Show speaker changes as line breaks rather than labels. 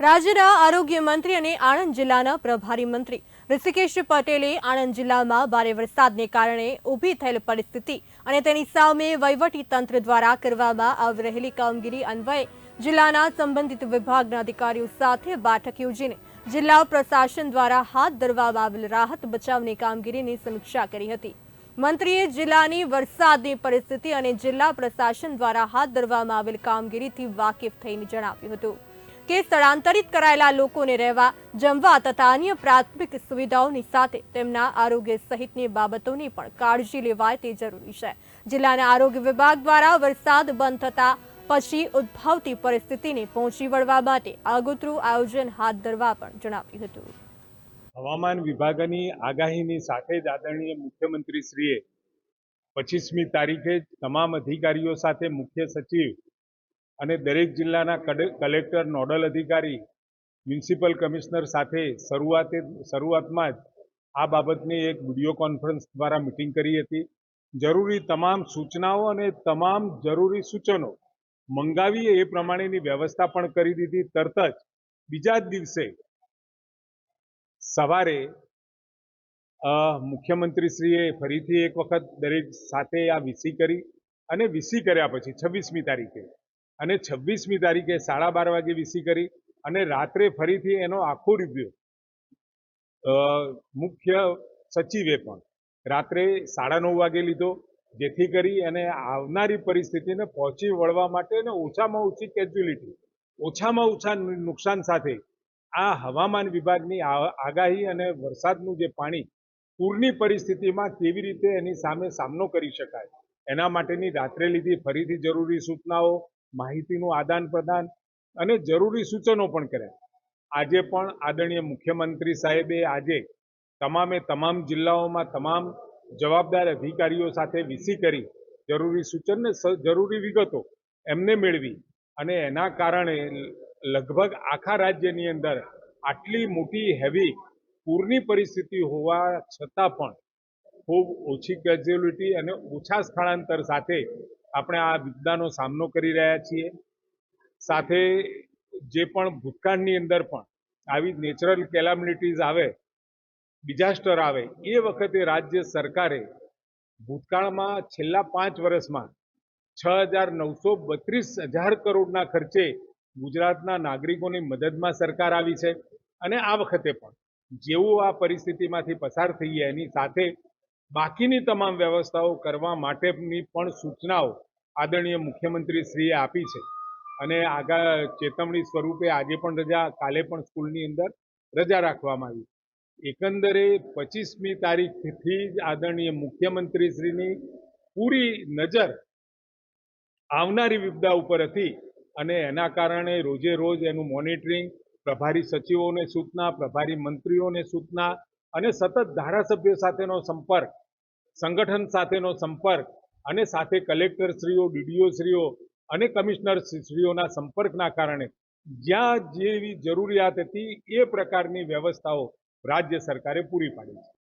રાજ્યના આરોગ્ય મંત્રી અને આણંદ જિલ્લાના પ્રભારી મંત્રી ઋષિકેશ પટેલે આણંદ જિલ્લામાં ભારે વરસાદને કારણે ઊભી થયેલ પરિસ્થિતિ અને તેની સામે વહીવટી તંત્ર દ્વારા કરવામાં આવી રહેલી કામગીરી અન્વયે જિલ્લાના સંબંધિત વિભાગના અધિકારીઓ સાથે બેઠક યોજીને જિલ્લા પ્રશાસન દ્વારા હાથ ધરવામાં આવેલ રાહત બચાવની કામગીરીની સમીક્ષા કરી હતી. મંત્રીએ જિલ્લાની વરસાદની પરિસ્થિતિ અને જિલ્લા પ્રશાસન દ્વારા હાથ ધરવામાં આવેલ કામગીરીથી વાકેફ થઈને જણાવ્યું હતું. કે સ્થળાંતરિત કરાયેલા લોકોને રહેવા, જમવા તથા અન્ય પ્રાથમિક સુવિધાઓની સાથે તેમના આરોગ્ય સહિતની બાબતોની પણ કાળજી લેવાય તે જરૂરી છે. જિલ્લાના આરોગ્ય વિભાગ દ્વારા વરસાદ બંધ થતા પછી ઉદ્ભવતી પરિસ્થિતિને પહોંચી વળવા માટે આગોતરું આયોજન હાથ ધરવા પણ જણાવ્યું હતું.
હવામાન વિભાગની આગાહીની સાથે જ આદરણીય મુખ્યમંત્રીશ્રીએ પચીસમી તારીખે તમામ અધિકારીઓ સાથે મુખ્ય સચિવ અને દરેક જિલ્લાના કલેક્ટર નોડલ અધિકારી, મ્યુનિસિપલ કમિશનર સાથે શરૂઆતે, શરૂઆતમાં જ આ બાબતની એક વીડિયો કોન્ફરન્સ દ્વારા મિટિંગ કરી હતી. જરૂરી તમામ સૂચનાઓ અને તમામ જરૂરી સૂચનો મંગાવીએ એ પ્રમાણેની વ્યવસ્થા પણ કરી દીધી. તરત જ બીજા જ દિવસે સવારે મુખ્યમંત્રીશ્રીએ ફરીથી એક વખત દરેક સાથે આ વીસી કરી અને વીસી કર્યા પછી છવ્વીસમી તારીખે અને છવ્વીસમી તારીખે સાડા બાર વાગે વીસી કરી અને રાત્રે ફરીથી એનો આખો રિવ્યુ મુખ્ય સચિવે પણ રાત્રે સાડા નવ વાગે લીધો, જેથી કરી અને આવનારી પરિસ્થિતિને પહોંચી વળવા માટે અને ઓછામાં ઓછી કેજ્યુલિટી ઓછામાં ઓછા નુકસાન સાથે આ હવામાન વિભાગની આગાહી અને વરસાદનું જે પાણી, પૂરની પરિસ્થિતિમાં કેવી રીતે એની સામે સામનો કરી શકાય, એના માટેની રાત્રે લીધી ફરીથી જરૂરી સૂચનાઓ માહિતીનું આદાન પ્રદાન અને જરૂરી સૂચનો પણ કર્યા આજે પણ આદરણીય મુખ્યમંત્રી સાહેબે આજે તમામે તમામ જિલ્લાઓમાં તમામ જવાબદાર અધિકારીઓ સાથે વીસી કરી જરૂરી સૂચન ને જરૂરી વિગતો એમને મેળવી અને એના કારણે લગભગ આખા રાજ્યની અંદર આટલી મોટી હેવી પૂરની પરિસ્થિતિ હોવા છતાં પણ ખૂબ ઓછી કેઝ્યુલિટી અને ઓછા સ્થળાંતર સાથે આપણે આ વિપદાનો સામનો કરી રહ્યા છીએ. સાથે જે પણ ભૂતકાળની અંદર પણ આવી નેચરલ કેલામિટીઝ આવે ડિઝાસ્ટર આવે, એ વખતે રાજ્ય સરકારે ભૂતકાળમાં છેલ્લા પાંચ વર્ષમાં છ હજાર નવસો બત્રીસ હજાર કરોડના ખર્ચે ગુજરાતના નાગરિકોની મદદમાં સરકાર આવી છે. અને આ વખતે પણ જેવું આ પરિસ્થિતિમાંથી પસાર થઈએ એની સાથે બાકીની તમામ વ્યવસ્થાઓ કરવા માટેની પણ સૂચનાઓ આદરણીય મુખ્યમંત્રી શ્રીએ આપી છે. અને આગા ચેતવણી સ્વરૂપે આજે પણ રજા, કાલે પણ સ્કૂલની અંદર રજા રાખવામાં આવી. એકંદરે પચીસમી તારીખથી જ આદરણીય મુખ્યમંત્રીશ્રીની પૂરી નજર આવનારી વિપદા ઉપર હતી અને એના કારણે રોજે રોજ એનું મોનિટરિંગ, પ્રભારી સચિવોને સૂચના, પ્રભારી મંત્રીઓને સૂચના અને સતત ધારાસભ્યો સાથેનો સંપર્ક, સંગઠન સાથેનો સંપર્ક અને સાથે કલેક્ટરશ્રીઓ, ડીડીઓશ્રીઓ અને કમિશનરશ્રીઓના સંપર્કના કારણે જ્યાં જેવી જરૂરિયાત હતી એ પ્રકારની વ્યવસ્થાઓ રાજ્ય સરકારે પૂરી પાડી છે.